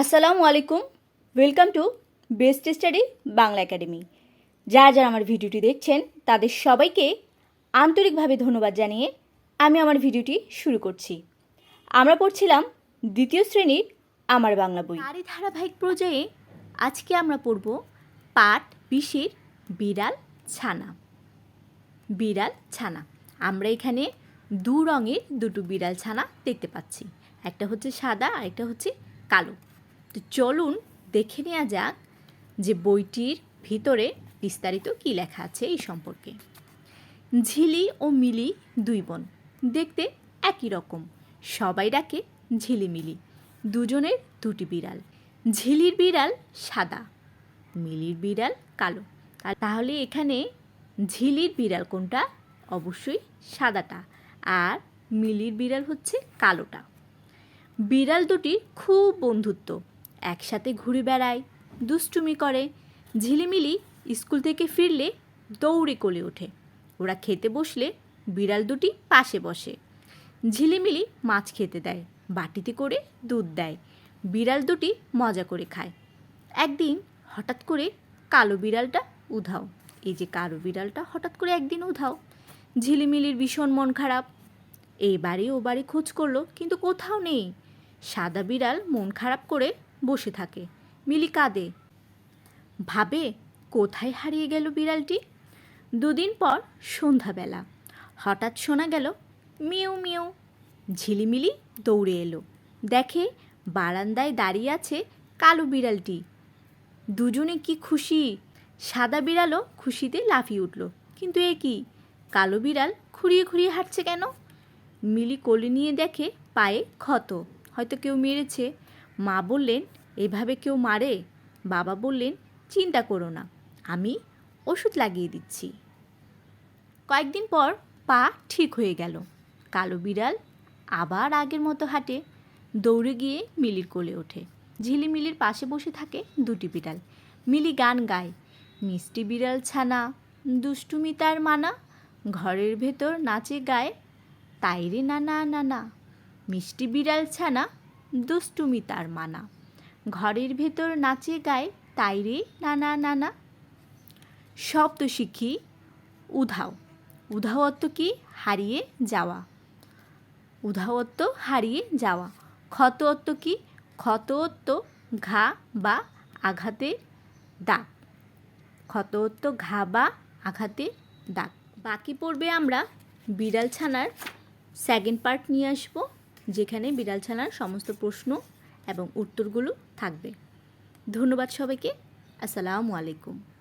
আসসালামু আলাইকুম। Welcome to best study Bangla academy যারা যারা আমার ভিডিওটি দেখছেন, তাদের সবাইকে আন্তরিকভাবে ধন্যবাদ জানিয়ে আমি আমার ভিডিওটি শুরু করছি। আমরা পড়ছিলাম দ্বিতীয় শ্রেণির আমার বাংলা বই। তারই ধারাবাহিক পর্যায়ে আজকে আমরা পড়ব পাট বিশের বিড়াল, ছানা। বিড়াল, ছানা। আমরা এখানে দু রঙের দুটো বিড়াল, ছানা দেখতে পাচ্ছি। একটা হচ্ছে সাদা আর একটা হচ্ছে কালো। তো চলুন দেখে নেওয়া যাক যে বইটির ভিতরে বিস্তারিত কী লেখা আছে এই সম্পর্কে। ঝিলি ও মিলি দুই বোন। দেখতে একই রকম। সবাই ডাকে ঝিলিমিলি দুজনের দুটি বিড়াল। ঝিলির বিড়াল সাদা, মিলির বিড়াল কালো। তাহলে এখানে ঝিলির বিড়াল কোনটা? অবশ্যই সাদাটা। আর মিলির বিড়াল হচ্ছে কালোটা। বিড়াল দুটি খুব বন্ধুত্ব। একসাথে ঘুরে বেড়ায়, দুষ্টুমি করে, ঝিলিমিলি স্কুল থেকে ফিরলে দৌড়ে কোলে ওঠে। ওরা খেতে বসলে বিড়াল দুটি পাশে বসে। ঝিলিমিলি মাছ খেতে দেয়, বাটিতে করে দুধ দেয়। বিড়াল দুটি মজা করে খায়। একদিন হঠাৎ করে কালো বিড়ালটা উধাও। এই যে কালো বিড়ালটা হঠাৎ করে একদিন উধাও। ঝিলিমিলির ভীষণ মন খারাপ। এই বাড়ি ও বাড়ি খোঁজ করল, কিন্তু কোথাও নেই। সাদা বিড়াল মন খারাপ করে বসে থাকে। মিলি কাঁদে। ভাবে, কোথায় হারিয়ে গেল বিড়ালটি? দুদিন পর সন্ধ্যাবেলা। হঠাৎ শোনা গেল, মিউ মিউ। ঝিলিমিলি দৌড়ে এলো। দেখে বারান্দায় দাঁড়িয়ে আছে কালো বিড়ালটি। দুজনে কি খুশি? সাদা বিড়ালও খুশিতে লাফিয়ে উঠল। কিন্তু এ কি? কালো বিড়াল খুঁড়িয়ে খুঁড়িয়ে হাঁটছে কেন? মিলি কোলে নিয়ে দেখে পায়ে ক্ষত। হয়তো কেউ মেরেছে। মা বললেন, এভাবে কেউ মারে? বাবা বললেন, চিন্তা করো না, আমি ওষুধ লাগিয়ে দিচ্ছি। কয়েকদিন পর পা ঠিক হয়ে গেল। কালো বিড়াল আবার আগের মতো হাঁটে, দৌড়ে গিয়ে মিলির কোলে ওঠে। ঝিলিমিলির পাশে বসে থাকে দুটি বিড়াল। মিলি গান গায়, মিষ্টি বিড়াল ছানা, দুষ্টুমি তার মানা, ঘরের ভেতর নাচে গায়, তাই রে নানা নানা মিষ্টি বিড়াল ছানা দুষ্টুমি তার মানা। ঘরের ভেতর নাচে গায়, তাই রে নানা নানা। শব্দ শিখি, উধাও। উধাও অর্থ কি? হারিয়ে যাওয়া। উধাও অর্থ হারিয়ে যাওয়া। ক্ষত অর্থ কি? ক্ষত অর্থ ঘা বা আঘাতের দাগ। ক্ষত অর্থ ঘা বা আঘাতের দাগ। বাকি পড়বে আমরা বিড়াল ছানার সেকেন্ড পার্ট নিয়ে আসব। যেখানে বিড়াল ছানার সমস্ত প্রশ্ন এবং উত্তরগুলো থাকবে। ধন্যবাদ সবাইকে। আসসালামু আলাইকুম।